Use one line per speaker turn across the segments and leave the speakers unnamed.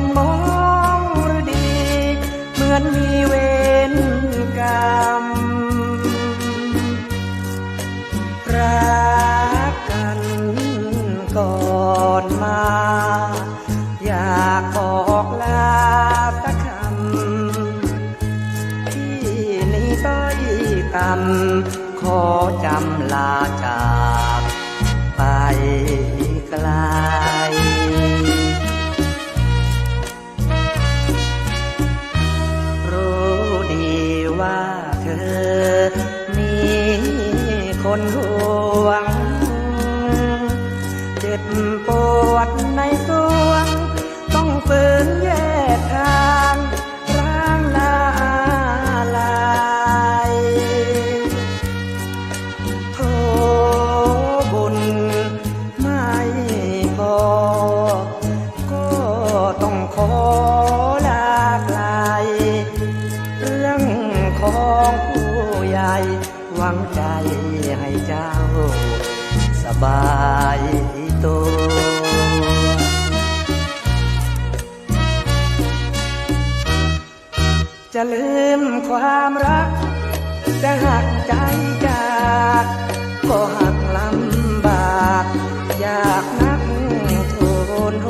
นมองหรือดี เหมือนมีเวรกรรมรักกันก่อนมา อยากบอกลาสักคำที่นี่ต้อยต่ำขอจำลาจาก ไปไกล เจ็บปวดในสวง ต้องฝืนแยกทางร่างลาลายโทบุญไม่พอ ก็ต้องขอลากลายเรื่องของผู้ใหญ่หวังใจให้เจ้า สบาย ตัวจะลืมความรักจะหักใจจากก็หักลำบากอยากนักโทนโห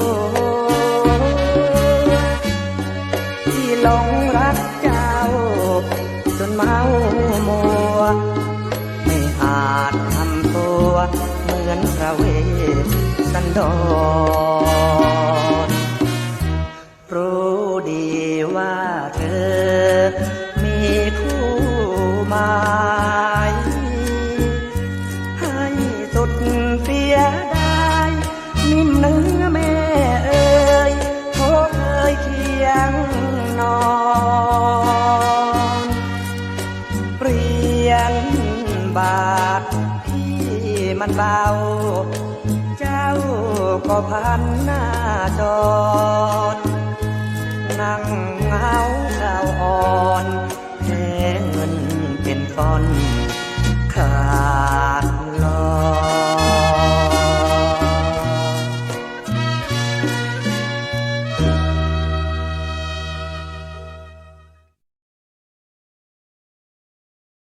ที่หลงรักเจ้า จนเมามัว ไม่อาจ เหมือนพระเวสสันดร รู้ดีว่าเธอมีคู่หมายให้สุดเสียดายนิ่มเนื้อแม่เอ่ยโทเคยเคียงนอนเปลี่ยนบาทที่ มันเบา เจ้าก็พันหน้าจอด นั่งเงาเก่าอ่อน